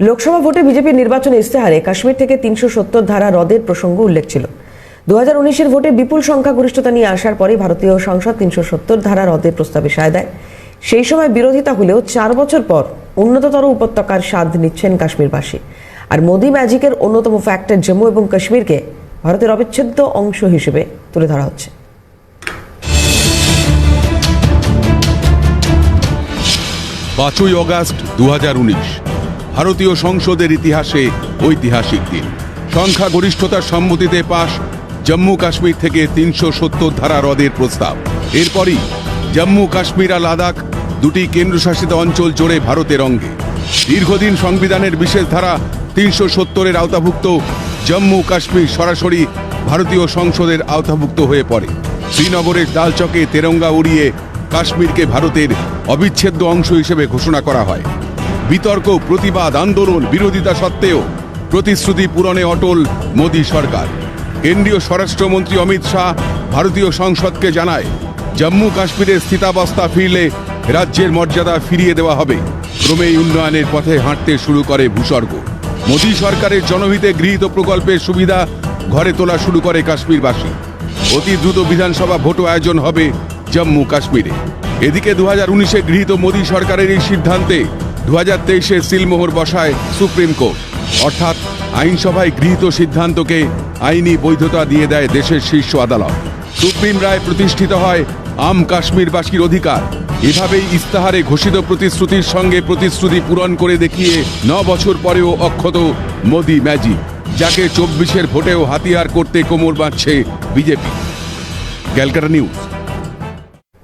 লোকসভা ভোটে বিজেপির নির্বাচনী ইস্তেহারে কাশ্মীর থেকে তিনশো সত্তর ধারা রদের প্রসঙ্গ উল্লেখ ছিল। দু হাজার উনিশের ভোটে বিপুল সংখ্যাগরিষ্ঠতা নিয়ে আসার পরেই ভারতীয় সংসদ তিনশো সত্তর ধারা রদের প্রস্তাবে সায় দেয়। সেই সময় বিরোধিতা হলেও চার বছর পর উন্নততর উপত্যকার স্বাদ নিচ্ছেন কাশ্মীরবাসী। আর মোদি ম্যাজিকের অন্যতম ফ্যাক্টর জম্মু এবং কাশ্মীরকে ভারতের অবিচ্ছেদ্য অংশ হিসেবে তুলে ধরা হচ্ছে। পাঁচই অগাস্ট দু ভারতীয় সংসদের ইতিহাসে ঐতিহাসিক দিন। সংখ্যাগরিষ্ঠতার সম্মতিতে পাশ জম্মু কাশ্মীর থেকে তিনশো সত্তর ধারা হ্রদের প্রস্তাব। এরপরই জম্মু কাশ্মীর আর লাদাখ দুটি কেন্দ্রশাসিত অঞ্চল জোড়ে ভারতের অঙ্গে। দীর্ঘদিন সংবিধানের বিশেষ ধারা তিনশো সত্তরের আওতাভুক্ত জম্মু কাশ্মীর সরাসরি ভারতীয় সংসদের আওতাভুক্ত হয়ে পড়ে। শ্রীনগরের ডালচকে তেরঙ্গা উড়িয়ে কাশ্মীরকে ভারতের অবিচ্ছেদ্য অংশ হিসেবে ঘোষণা করা হয়। বিতর্ক, প্রতিবাদ, আন্দোলন, বিরোধিতা সত্ত্বেও প্রতিশ্রুতি পূরণে অটল মোদী সরকার। কেন্দ্রীয় স্বরাষ্ট্রমন্ত্রী অমিত শাহ ভারতীয় সংসদকে জানায়, জম্মু কাশ্মীরের স্থিতাবস্থা ফিরলে রাজ্যের মর্যাদা ফিরিয়ে দেওয়া হবে। ক্রমেই উন্নয়নের পথে হাঁটতে শুরু করে ভূস্বর্গ। মোদী সরকারের জনহিতে গৃহীত প্রকল্পের সুবিধা ঘরে তোলা শুরু করে কাশ্মীরবাসী। অতি দ্রুত বিধানসভা ভোট আয়োজন হবে জম্মু কাশ্মীরে। এদিকে দু হাজার উনিশে গৃহীত মোদী সরকারের এই সিদ্ধান্তে দু হাজার তেইশে সিলমোহর বসায় সুপ্রিম কোর্ট। অর্থাৎ আইনসভায় গৃহীত সিদ্ধান্তকে আইনি বৈধতা দিয়ে দেয় দেশের শীর্ষ আদালত। সুপ্রিম রায় প্রতিষ্ঠিত হয় আম কাশ্মীরবাসীর অধিকার। এভাবেই ইস্তাহারে ঘোষিত প্রতিশ্রুতির সঙ্গে প্রতিশ্রুতি পূরণ করে দেখিয়ে ন বছর পরেও অক্ষত মোদি ম্যাজিক যাকে চব্বিশের ভোটেও হাতিয়ার করতে কোমর বাঁধছে বিজেপি। ক্যালকাটা নিউজ।